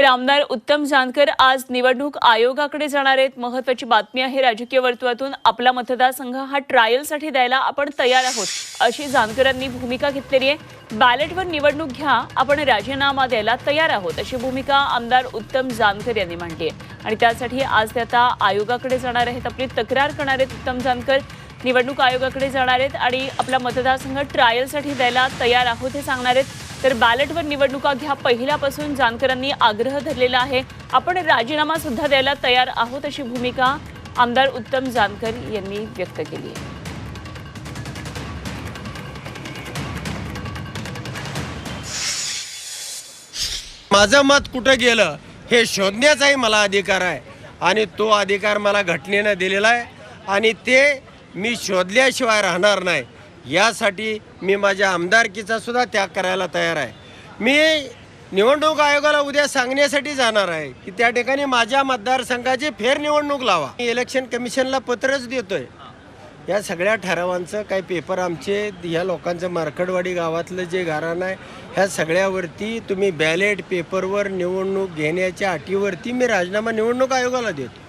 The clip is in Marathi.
तर आमदार उत्तम जानकर आज निवडणूक आयोगाकडे जाणार आहेत. महत्वाची बातमी आहे राजकीय वर्तुळातून. आपला मतदारसंघ हा ट्रायलसाठी द्यायला आपण तयार आहोत. अशी जानकरांनी भूमिका घेतलेली आहे. बॅलेटवर निवडणूक घ्या आपण राजीनामा द्यायला तयार आहोत अशी भूमिका आमदार उत्तम जानकर यांनी मांडली आहे. आणि त्यासाठी आज ते आता आयोगाकडे जाणार आहेत. आपली तक्रार करणार आहेत उत्तम जानकर. निवडणूक आयोगाकडे जाणार आहेत आणि आपला मतदारसंघ ट्रायलसाठी द्यायला तयार आहोत हे सांगणार आहेत. तर बॅलेटवर निवडणुका घ्या. पहिल्यापासून जानकरांनी आग्रह धरलेला आहे. आपण राजीनामा सुद्धा द्यायला तयार आहोत अशी भूमिका आमदार उत्तम जानकर यांनी व्यक्त केली आहे. माझं मत कुठं गेलं हे शोधण्याचाही मला अधिकार आहे. आणि तो अधिकार मला घटनेनं दिलेला आहे. आणि ते मी शोधल्याशिवाय राहणार नाही. यासाठी मी माझ्या आमदारकीचा सुद्धा त्याग करायला तयार आहे. मी निवडणूक आयोगाला उद्या सांगण्यासाठी जाणार आहे की त्या ठिकाणी माझ्या मतदारसंघाची फेरनिवडणूक लावा. मी इलेक्शन कमिशनला पत्रच देतोय. या सगळ्या ठरावांचं काही पेपर आमचे ह्या लोकांचं मार्कडवाडी गावातलं जे घराणं आहे ह्या सगळ्यावरती तुम्ही बॅलेट पेपरवर निवडणूक घेण्याच्या अटीवरती मी राजीनामा निवडणूक आयोगाला देतो